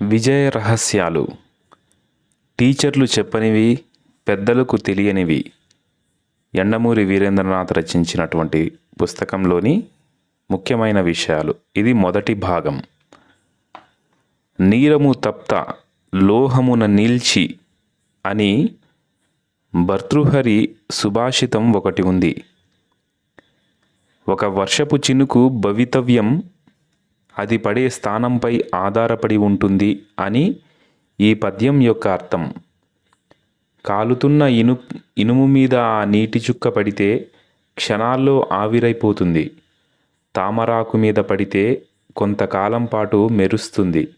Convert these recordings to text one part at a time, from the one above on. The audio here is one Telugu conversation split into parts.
విజయ రహస్యాలు. టీచర్లు చెప్పనివి పెద్దలకు తెలియనివి. ఎండమూరి వీరేంద్రనాథ్ రచించినటువంటి పుస్తకంలోని ముఖ్యమైన విషయాలు. ఇది మొదటి భాగం. నీరము తప్త లోహమున నిల్చి అని భర్తృహరి సుభాషితం ఒకటి ఉంది. ఒక వర్షపు చినుకు భవితవ్యం అది పడే స్థానంపై ఆధారపడి ఉంటుంది అని ఈ పద్యం యొక్క అర్థం. కాలుతున్న ఇను ఇనుము మీద ఆ నీటి చుక్క పడితే క్షణాల్లో ఆవిరైపోతుంది. తామరాకు మీద పడితే కొంతకాలం పాటు మెరుస్తుంది.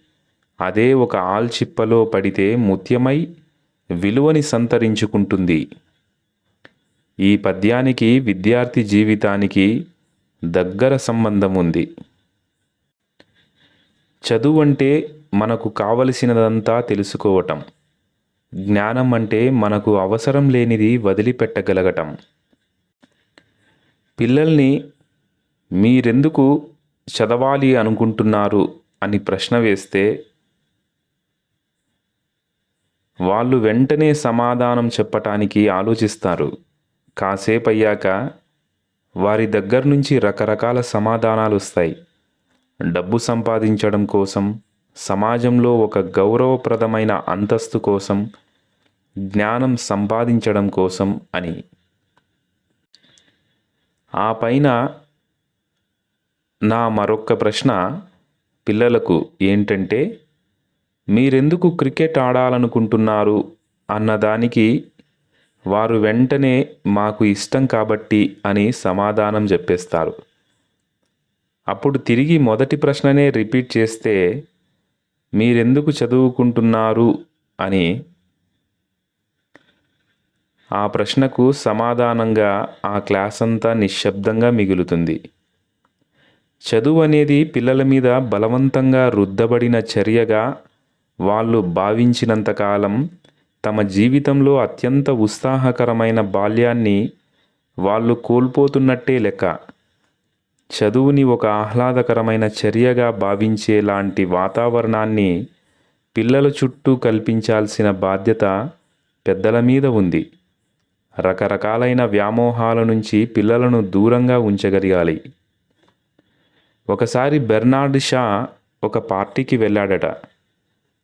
అదే ఒక ఆల్చిప్పలో పడితే ముత్యమై విలువని సంతరించుకుంటుంది. ఈ పద్యానికి విద్యార్థి జీవితానికి దగ్గర సంబంధం ఉంది. చదువు అంటే మనకు కావలసినదంతా తెలుసుకోవటం. జ్ఞానం అంటే మనకు అవసరం లేనిది వదిలిపెట్టగలగటం. పిల్లల్ని మీరెందుకు చదవాలి అనుకుంటున్నారు అని ప్రశ్న వేస్తే వాళ్ళు వెంటనే సమాధానం చెప్పటానికి ఆలోచిస్తారు. కాసేపు అయ్యాక వారి దగ్గర నుంచి రకరకాల సమాధానాలు వస్తాయి డబ్బు సంపాదించడం కోసం సమాజంలో ఒక గౌరవప్రదమైన అంతస్తు కోసం జ్ఞానం సంపాదించడం కోసం అని. ఆ పైన నా మరొక ప్రశ్న పిల్లలకు ఏంటంటే మీరెందుకు క్రికెట్ ఆడాలనుకుంటున్నారు? అన్నదానికి వారు వెంటనే మాకు ఇష్టం కాబట్టి అని సమాధానం చెప్పేస్తారు. అప్పుడు తిరిగి మొదటి ప్రశ్ననే రిపీట్ చేస్తే మీరెందుకు చదువుకుంటున్నారు అని. ఆ ప్రశ్నకు సమాధానంగా ఆ క్లాస్ అంతా నిశ్శబ్దంగా మిగులుతుంది. చదువు అనేది పిల్లల మీద బలవంతంగా రుద్దబడిన చర్యగా వాళ్ళు భావించినంతకాలం తమ జీవితంలో అత్యంత ఉత్సాహకరమైన బాల్యాన్ని వాళ్ళు కోల్పోతున్నట్టే లెక్క. చదువుని ఒక ఆహ్లాదకరమైన చర్యగా భావించేలాంటి వాతావరణాన్ని పిల్లల చుట్టూ కల్పించాల్సిన బాధ్యత పెద్దల మీద ఉంది. రకరకాలైన వ్యామోహాల నుంచి పిల్లలను దూరంగా ఉంచగలగాలి. ఒకసారి బెర్నార్డ్ షా ఒక పార్టీకి వెళ్ళాడట.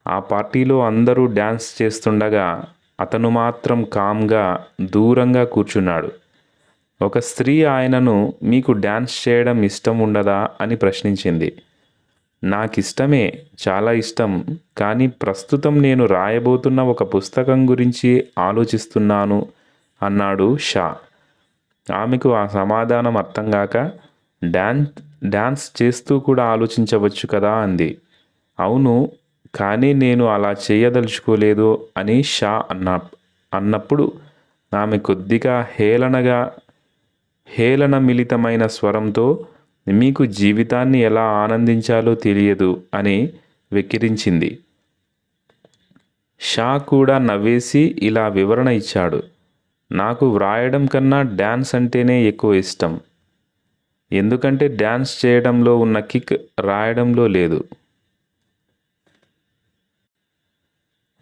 ఆ పార్టీలో అందరూ డ్యాన్స్ చేస్తుండగా అతను మాత్రం కామ్గా దూరంగా కూర్చున్నాడు. ఒక స్త్రీ ఆయనను మీకు డ్యాన్స్ చేయడం ఇష్టం ఉండదా? అని ప్రశ్నించింది. నాకు ఇష్టమే చాలా ఇష్టం కానీ ప్రస్తుతం నేను రాయబోతున్న ఒక పుస్తకం గురించి ఆలోచిస్తున్నాను అన్నాడు షా. ఆమెకు ఆ సమాధానం అర్థం కాక డ్యాన్స్ డ్యాన్స్ చేస్తూ కూడా ఆలోచించవచ్చు కదా అంది. అవును కానీ నేను అలా చేయదలుచుకోలేదు అని షా అన్న అన్నప్పుడు ఆమె కొద్దిగా హేళనగా హేళన మిళితమైన స్వరంతో మీకు జీవితాన్ని ఎలా ఆనందించాలో తెలియదు అని వెక్కిరించింది. షా కూడా నవ్వేసి ఇలా వివరణ ఇచ్చాడు. నాకు వ్రాయడం కన్నా డ్యాన్స్ అంటేనే ఎక్కువ ఇష్టం. ఎందుకంటే డ్యాన్స్ చేయడంలో ఉన్న కిక్ రాయడంలో లేదు.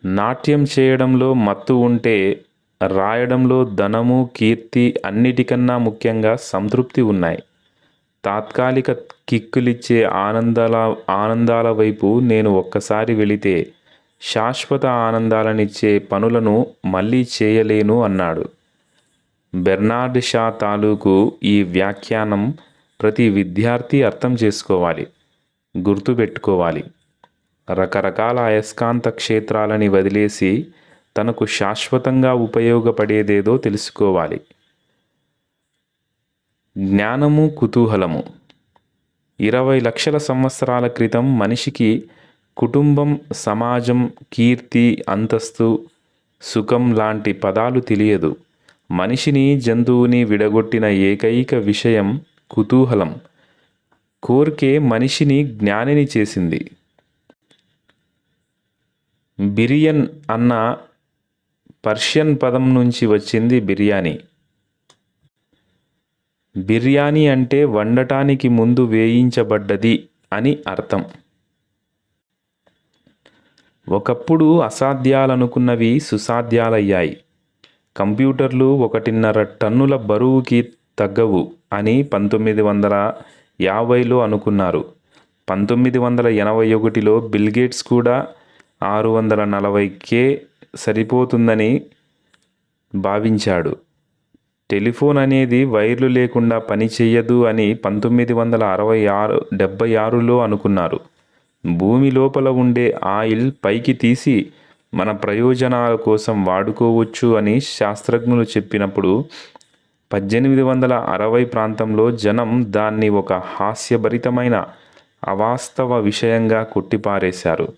నాట్యం చేయడంలో మత్తు ఉంటే రాయడంలో ధనము కీర్తి అన్నిటికన్నా ముఖ్యంగా సంతృప్తి ఉన్నాయి. తాత్కాలిక కిక్కులిచ్చే ఆనందాల ఆనందాల వైపు నేను ఒక్కసారి వెళితే శాశ్వత ఆనందాలనిచ్చే పనులను మళ్ళీ చేయలేను అన్నాడు. బెర్నార్డ్ షా తాలూకు ఈ వ్యాఖ్యానం ప్రతి విద్యార్థి అర్థం చేసుకోవాలి గుర్తుపెట్టుకోవాలి. రకరకాల అయస్కాంత క్షేత్రాలని వదిలేసి తనకు శాశ్వతంగా ఉపయోగపడేదేదో తెలుసుకోవాలి. జ్ఞానము కుతూహలము. ఇరవై లక్షల సంవత్సరాల క్రితం మనిషికి కుటుంబం సమాజం కీర్తి అంతస్తు సుఖం లాంటి పదాలు తెలియదు. మనిషిని జంతువుని విడగొట్టిన ఏకైక విషయం కుతూహలం. కోర్కే మనిషిని జ్ఞానిని చేసింది. బిరియన్ అన్న పర్షియన్ పదం నుంచి వచ్చింది బిర్యానీ. బిర్యానీ అంటే వండటానికి ముందు వేయించబడ్డది అని అర్థం. ఒకప్పుడు అసాధ్యాలనుకున్నవి సుసాధ్యాలయ్యాయి. కంప్యూటర్లు ఒకటిన్నర టన్నుల బరువుకి తగ్గవు అని పంతొమ్మిది వందల యాభైలో అనుకున్నారు. పంతొమ్మిది వందల ఎనభై ఒకటిలో బిల్గేట్స్ కూడా ఆరు వందల నలభై కే సరిపోతుందని భావించాడు. టెలిఫోన్ అనేది వైర్లు లేకుండా పని చెయ్యదు అని పంతొమ్మిది వందల అరవై ఆరు డెబ్బై ఆరులో అనుకున్నారు. భూమి లోపల ఉండే ఆయిల్ పైకి తీసి మన ప్రయోజనాల కోసం వాడుకోవచ్చు అని శాస్త్రజ్ఞులు చెప్పినప్పుడు పద్దెనిమిది వందల అరవై ప్రాంతంలో జనం దాన్ని ఒక హాస్యభరితమైన అవాస్తవ విషయంగా కొట్టిపారేశారు.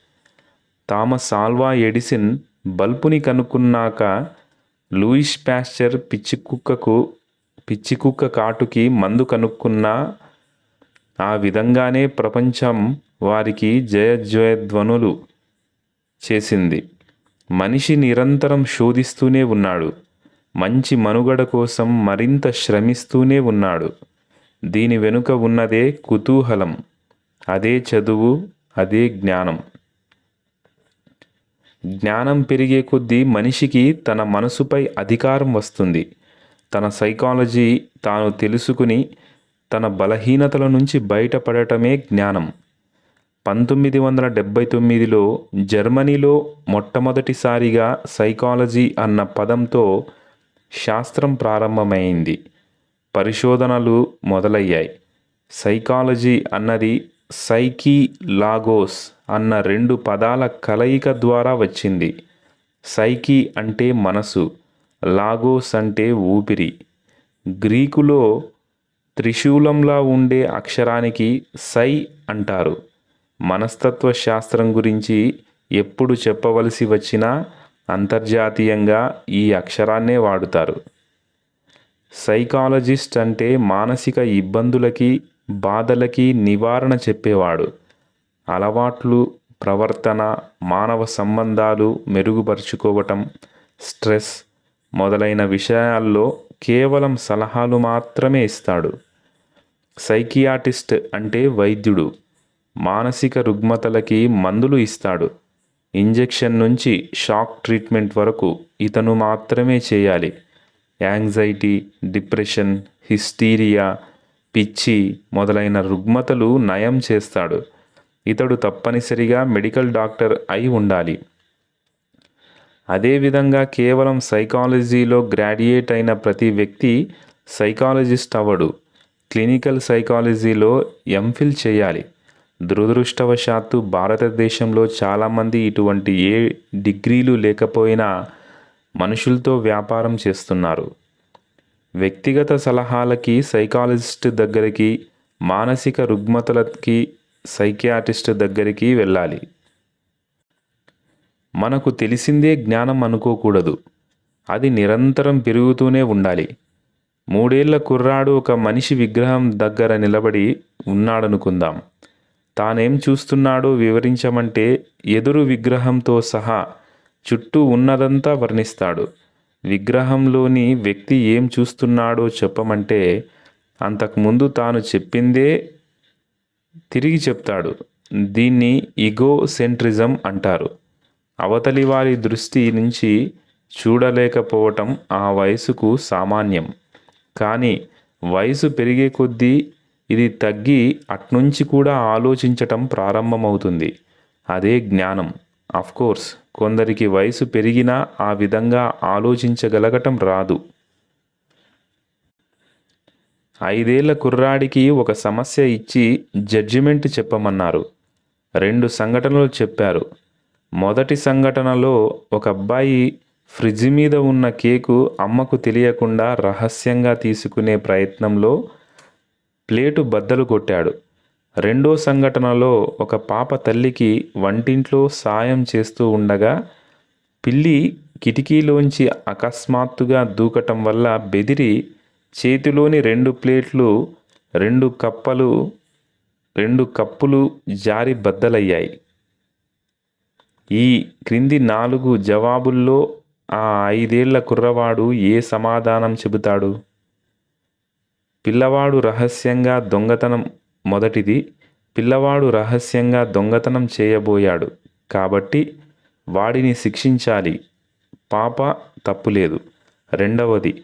థామస్ ఆల్వా ఎడిసిన్ బల్బుని కనుక్కున్నాక లూయిస్ ప్యాస్చర్ పిచ్చి కుక్కకు పిచ్చి కుక్క కాటుకి మందు కనుక్కున్నా ఆ విధంగానే ప్రపంచం వారికి జయజయధ్వనులు చేసింది. మనిషి నిరంతరం శోధిస్తూనే ఉన్నాడు. మంచి మనుగడ కోసం మరింత శ్రమిస్తూనే ఉన్నాడు. దీని వెనుక ఉన్నదే కుతూహలం. అదే చదువు అదే జ్ఞానం. జ్ఞానం పెరిగే కొద్దీ మనిషికి తన మనసుపై అధికారం వస్తుంది. తన సైకాలజీ తాను తెలుసుకుని తన బలహీనతల నుంచి బయటపడటమే జ్ఞానం. పంతొమ్మిది వందల డెబ్భై తొమ్మిదిలో జర్మనీలో మొట్టమొదటిసారిగా సైకాలజీ అన్న పదంతో శాస్త్రం ప్రారంభమైంది. పరిశోధనలు మొదలయ్యాయి. సైకాలజీ అన్నది సైకీ లాగోస్ అన్న రెండు పదాల కలయిక ద్వారా వచ్చింది. సైకీ అంటే మనసు లాగోస్ అంటే ఊపిరి. గ్రీకులో త్రిశూలంలా ఉండే అక్షరానికి సై అంటారు. మనస్తత్వ శాస్త్రం గురించి ఎప్పుడు చెప్పవలసి వచ్చినా అంతర్జాతీయంగా ఈ అక్షరాన్నే వాడుతారు. సైకాలజిస్ట్ అంటే మానసిక ఇబ్బందులకి బాధలకి నివారణ చెప్పేవాడు. అలవాట్లు ప్రవర్తన మానవ సంబంధాలు మెరుగుపరుచుకోవటం స్ట్రెస్ మొదలైన విషయాల్లో కేవలం సలహాలు మాత్రమే ఇస్తాడు. సైకియాటిస్ట్ అంటే వైద్యుడు. మానసిక రుగ్మతలకి మందులు ఇస్తాడు. ఇంజెక్షన్ నుంచి షాక్ ట్రీట్మెంట్ వరకు ఇతను మాత్రమే చేయాలి. యాంగ్జైటీ డిప్రెషన్ హిస్టీరియా పిచ్చి మొదలైన రుగ్మతలు నయం చేస్తాడు. ఇతడు తప్పనిసరిగా మెడికల్ డాక్టర్ అయి ఉండాలి. అదేవిధంగా కేవలం సైకాలజీలో గ్రాడ్యుయేట్ అయిన ప్రతి వ్యక్తి సైకాలజిస్ట్ అవ్వడు. క్లినికల్ సైకాలజీలో ఎంఫిల్ చేయాలి. దురదృష్టవశాత్తు భారతదేశంలో చాలామంది ఇటువంటి ఏ డిగ్రీలు లేకపోయినా మనుషులతో వ్యాపారం చేస్తున్నారు. వ్యక్తిగత సలహాలకి సైకాలజిస్ట్ దగ్గరికి మానసిక రుగ్మతలకి సైకియాటిస్ట్ దగ్గరికి వెళ్ళాలి. మనకు తెలిసిందే జ్ఞానం అనుకోకూడదు. అది నిరంతరం పెరుగుతూనే ఉండాలి. మూడేళ్ళ కుర్రాడు ఒక మనిషి విగ్రహం దగ్గర నిలబడి ఉన్నాడనుకుందాం. తానేం చూస్తున్నాడో వివరించమంటే ఎదురు విగ్రహంతో సహా చుట్టూ ఉన్నదంతా వర్ణిస్తాడు. విగ్రహంలోని వ్యక్తి ఏం చూస్తున్నాడో చెప్పమంటే అంతకుముందు తాను చెప్పిందే తిరిగి చెప్తాడు. దీన్ని ఇగో సెంట్రిజం అంటారు. అవతలి వారి దృష్టి నుంచి చూడలేకపోవటం ఆ వయసుకు సామాన్యం. కానీ వయసు పెరిగే కొద్దీ ఇది తగ్గి అట్నుంచి కూడా ఆలోచించటం ప్రారంభమవుతుంది. అదే జ్ఞానం. కోర్స్. కొందరికి వయసు పెరిగినా ఆ విధంగా ఆలోచించగలగటం రాదు. ఐదేళ్ళ కుర్రాడికి ఒక సమస్య ఇచ్చి జడ్జిమెంట్ చెప్పమన్నారు. రెండు సంఘటనలు చెప్పారు. మొదటి సంఘటనలో ఒక అబ్బాయి ఫ్రిడ్జ్ మీద ఉన్న కేకు అమ్మకు తెలియకుండా రహస్యంగా తీసుకునే ప్రయత్నంలో ప్లేటు బద్దలు కొట్టాడు. రెండో సంఘటనలో ఒక పాప తల్లికి వంటింట్లో సాయం చేస్తూ ఉండగా పిల్లి కిటికీలోంచి అకస్మాత్తుగా దూకటం వల్ల బెదిరి చేతిలోని రెండు ప్లేట్లు రెండు కప్పలు రెండు కప్పులు జారి బద్దలయ్యాయి. ఈ క్రింది నాలుగు జవాబుల్లో ఆ ఐదేళ్ళ కుర్రవాడు ఏ సమాధానం చెబుతాడు? పిల్లవాడు రహస్యంగా దొంగతనం మొదటిది పిల్లవాడు రహస్యంగా దొంగతనం చేయబోయాడు కాబట్టి వాడిని శిక్షించాలి పాప తప్పులేదు. రెండవది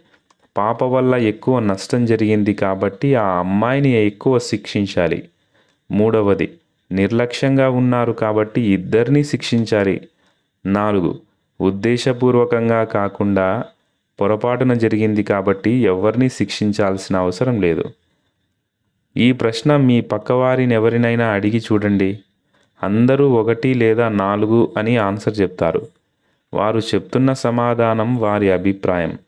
పాప వల్ల ఎక్కువ నష్టం జరిగింది కాబట్టి ఆ అమ్మాయిని ఎక్కువ శిక్షించాలి. మూడవది నిర్లక్ష్యంగా ఉన్నారు కాబట్టి ఇద్దరిని శిక్షించాలి. నాలుగు ఉద్దేశపూర్వకంగా కాకుండా పొరపాటున జరిగింది కాబట్టి ఎవరిని శిక్షించాల్సిన అవసరం లేదు. ఈ ప్రశ్న మీ పక్కవారిని ఎవరినైనా అడిగి చూడండి. అందరూ ఒకటి లేదా నాలుగు అని ఆన్సర్ చెప్తారు. వారు చెప్తున్న సమాధానం వారి అభిప్రాయం.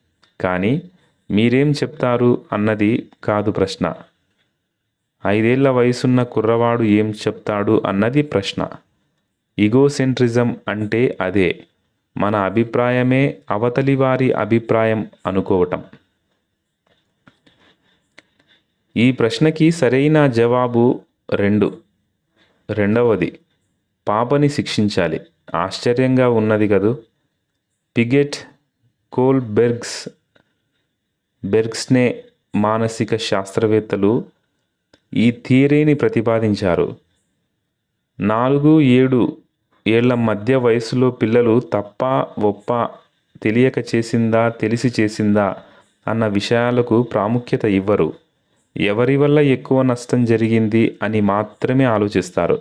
కానీ మీరేం చెప్తారు అన్నది కాదు ప్రశ్న. ఐదేళ్ళ వయసున్న కుర్రవాడు ఏం చెప్తాడు అన్నది ప్రశ్న. ఇగోసెంట్రిజం అంటే అదే. మన అభిప్రాయమే అవతలి వారి అభిప్రాయం అనుకోవటం. ఈ ప్రశ్నకి సరైన జవాబు రెండు. రెండవది పాపని శిక్షించాలి. ఆశ్చర్యంగా ఉన్నది కదూ. పిగెట్ కోల్బెర్గ్స్ బెర్గ్స్నే మానసిక శాస్త్రవేత్తలు ఈ థియరీని ప్రతిపాదించారు. నాలుగు ఏడు ఏళ్ళ మధ్య వయసులో పిల్లలు తప్ప ఒప్ప తెలియక చేసిందా తెలిసి చేసిందా అన్న విషయాలకు ప్రాముఖ్యత ఇవ్వరు. ఎవరి వల్ల ఎక్కువ నష్టం జరిగింది అని మాత్రమే ఆలోచిస్తారు.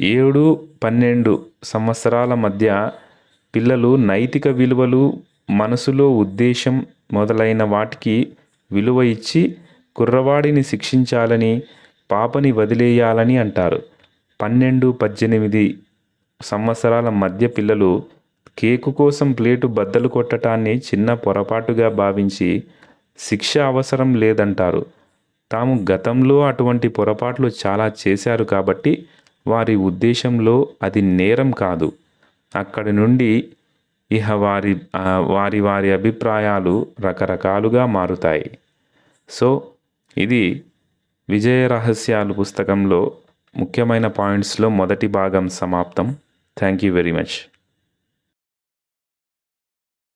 ఏడు పన్నెండు సంవత్సరాల మధ్య పిల్లలు నైతిక విలువలు మనసులో ఉద్దేశం మొదలైన వాటికి విలువ ఇచ్చి కుర్రవాడిని శిక్షించాలని పాపని వదిలేయాలని అంటారు. పన్నెండు పద్దెనిమిది సంవత్సరాల మధ్య పిల్లలు కేకు కోసం ప్లేటు బద్దలు కొట్టడాన్ని చిన్న పొరపాటుగా భావించి శిక్ష అవసరం లేదంటారు. తాము గతంలో అటువంటి పొరపాట్లు చాలా చేశారు కాబట్టి వారి ఉద్దేశంలో అది నేరం కాదు. అక్కడి నుండి ఇహ వారి వారి వారి అభిప్రాయాలు రకరకాలుగా మారుతాయి. సో ఇది విజయ రహస్యాలు పుస్తకంలో ముఖ్యమైన పాయింట్స్లో మొదటి భాగం సమాప్తం. Thank you very much.